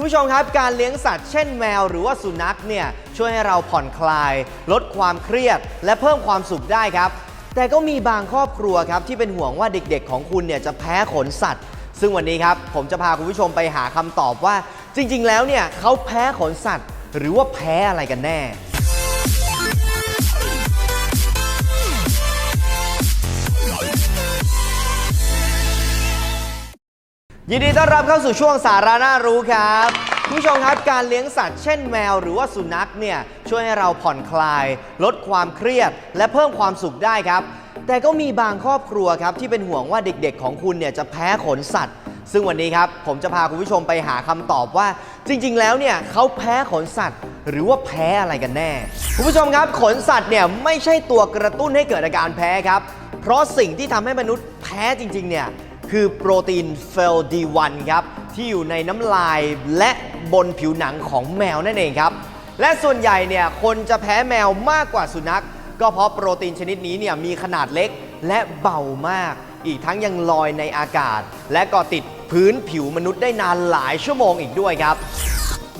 คุณผู้ชมครับการเลี้ยงสัตว์เช่นแมวหรือว่าสุนัขเนี่ยช่วยให้เราผ่อนคลาย ลดความเครียด และเพิ่มความสุขได้ครับ แต่ก็มีบางครอบครัวครับที่เป็นห่วงว่าเด็กๆ ของคุณเนี่ยจะแพ้ขนสัตว์ ซึ่งวันนี้ครับผมจะพาคุณผู้ชมไปหาคำตอบว่า จริงๆ แล้วเนี่ยเขาแพ้ขนสัตว์ หรือว่าแพ้อะไรกันแน่ ยินดีต้อนรับเข้าสู่ช่วงสาระน่ารู้ครับคุณผู้ชมครับการเลี้ยงสัตว์เช่นแมวหรือว่าสุนัขเนี่ยช่วยให้เราผ่อนคลาย ลดความเครียด และเพิ่มความสุขได้ครับ แต่ก็มีบางครอบครัวครับที่เป็นห่วงว่าเด็กๆ ของคุณเนี่ยจะแพ้ขนสัตว์ ซึ่งวันนี้ครับผมจะพาคุณผู้ชมไปหาคำตอบว่า จริง ๆ แล้วเนี่ยเขาแพ้ขนสัตว์ หรือว่าแพ้อะไรกันแน่คุณผู้ชมครับขนสัตว์เนี่ยไม่ใช่ตัวกระตุ้นให้เกิดอาการแพ้ครับ เพราะสิ่งที่ทำให้มนุษย์แพ้จริงๆเนี่ย คือโปรตีนเฟลดีวันครับ ที่อยู่ในน้ำลายและบนผิวหนังของแมวนั่นเองครับ และส่วนใหญ่เนี่ยคนจะแพ้แมวมากกว่าสุนัข ก็เพราะโปรตีนชนิดนี้เนี่ยมีขนาดเล็กและเบามาก อีกทั้งยังลอยในอากาศ และก็ติดพื้นผิวมนุษย์ได้นานหลายชั่วโมงอีกด้วยครับ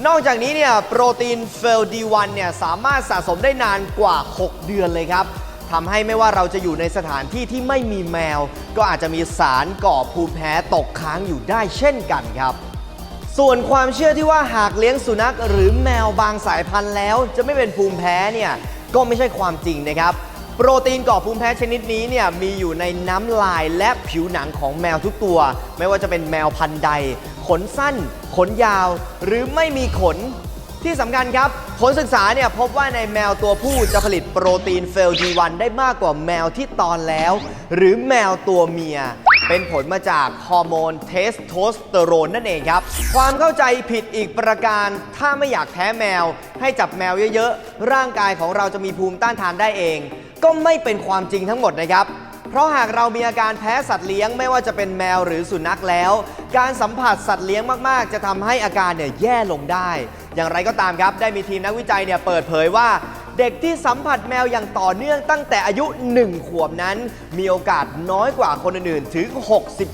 นอกจากนี้เนี่ยโปรตีนเฟลดีวันเนี่ยสามารถสะสมได้นานกว่า 6 เดือนเลยครับ ทำให้ไม่ว่าเราจะอยู่ในสถานที่ที่ไม่มีแมว ก็อาจจะมีสารก่อภูมิแพ้ตกค้างอยู่ได้เช่นกันครับ ส่วนความเชื่อที่ว่าหากเลี้ยงสุนัขหรือแมวบางสายพันธุ์แล้ว จะไม่เป็นภูมิแพ้เนี่ยก็ไม่ใช่ความจริงนะครับ โปรตีนก่อภูมิแพ้ชนิดนี้เนี่ยมีอยู่ในน้ำลายและผิวหนังของแมวทุกตัว ไม่ว่าจะเป็นแมวพันธุ์ใด ขนสั้น ขนยาว หรือไม่มีขน ที่สำคัญครับ ผลศึกษาเนี่ยพบว่าในแมวตัวผู้จะผลิตโปรตีนเฟลดีวันได้มากกว่าแมวที่ตอนแล้ว หรือแมวตัวเมีย เป็นผลมาจากฮอร์โมนเทสโทสเตอโรนนั่นเองครับ ความเข้าใจผิดอีกประการ ถ้าไม่อยากแพ้แมว ให้จับแมวเยอะๆ ร่างกายของเราจะมีภูมิต้านทานได้เอง ก็ไม่เป็นความจริงทั้งหมดนะครับ เพราะหากเรามีอาการแพ้สัตว์เลี้ยงไม่ว่าจะเป็นแมวหรือสุนัขแล้ว การสัมผัสสัตว์เลี้ยงมากๆ จะทำให้อาการเนี่ยแย่ลงได้ อย่างไรก็ตามครับ ได้มีทีมนักวิจัยเนี่ยเปิดเผยว่า เด็กที่สัมผัสแมวอย่างต่อเนื่องตั้งแต่อายุ 1 ขวบนั้น มีโอกาสน้อยกว่าคนอื่นๆถึง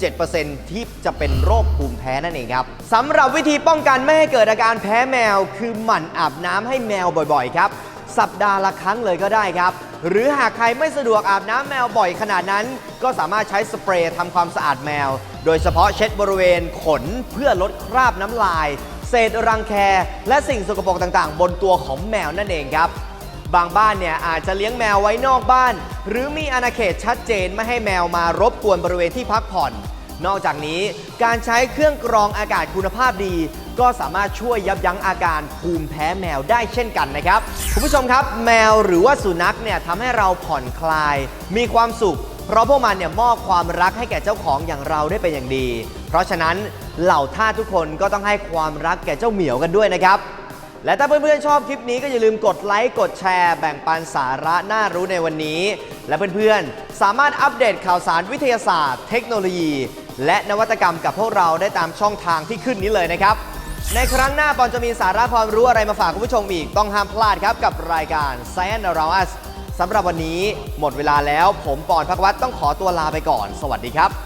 67%ที่จะเป็นโรคภูมิแพ้นั่นเองครับสำหรับวิธีป้องกันไม่ให้เกิดอาการแพ้แมว คือหมั่นอาบน้ำให้แมวบ่อยๆ ครับ สัปดาห์ละครั้งเลยก็ได้ครับ หรือหากใครไม่สะดวกอาบน้ำแมวบ่อยขนาดนั้น ก็สามารถใช้สเปรย์ทำความสะอาดแมว โดยเฉพาะเช็ดบริเวณขนเพื่อลดคราบน้ำลาย เศษรังแค และสิ่งสกปรกต่างๆ บนตัวของแมวนั่นเองครับบางบ้านเนี่ยอาจจะเลี้ยงแมวไว้นอกบ้าน หรือมีอาณาเขตชัดเจนไม่ให้แมวมารบกวนบริเวณที่พักผ่อน นอกจากนี้การใช้เครื่องกรองอากาศคุณภาพดี ก็สามารถช่วยยับยั้งอาการภูมิแพ้แมวได้เช่นกันนะครับ คุณผู้ชมครับ แมวหรือว่าสุนัขเนี่ยทำให้เราผ่อนคลาย มีความสุข เพราะพวกมันเนี่ยมอบความรักให้แก่เจ้าของอย่างเราได้เป็นอย่างดี เพราะฉะนั้นเหล่าท่าทุกคนก็ต้องให้ความรักแก่เจ้าเหมียวกันด้วยนะครับและถ้าเพื่อนๆชอบคลิปนี้ก็อย่าลืมกดไลค์กดแชร์ แบ่งปันสาระน่ารู้ในวันนี้ และเพื่อนๆ สามารถอัปเดตข่าวสารวิทยาศาสตร์ เทคโนโลยี และนวัตกรรมกับพวกเราได้ตามช่องทางที่ขึ้นนี้เลยนะครับ ในครั้งหน้าปอนจะมีสาระความรู้อะไรมาฝากคุณผู้ชมอีก ต้องห้ามพลาดครับกับรายการ Science Around Us สำหรับวันนี้หมดเวลาแล้ว ผมปอนพักวัตรต้องขอตัวลาไปก่อน สวัสดีครับ